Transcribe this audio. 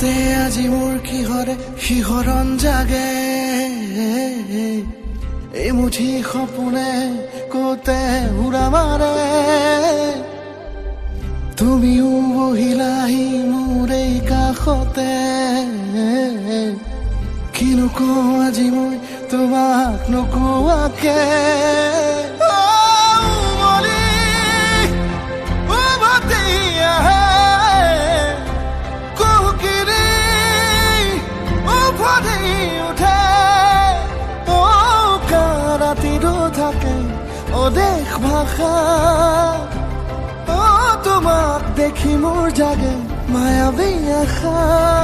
দৰে শিহৰণ জাগে? এই মুঠি সপোনে কতে উৰা মাৰে? তুমিও বহিলাহি মোৰ এই কাষতে। কিনো কওঁ আজি মই তোমাক নোকোৱাকে? থাকে অদেশ ভাষা। অ তোমাক দেখি মোৰ জাগে মায়াবী আশা।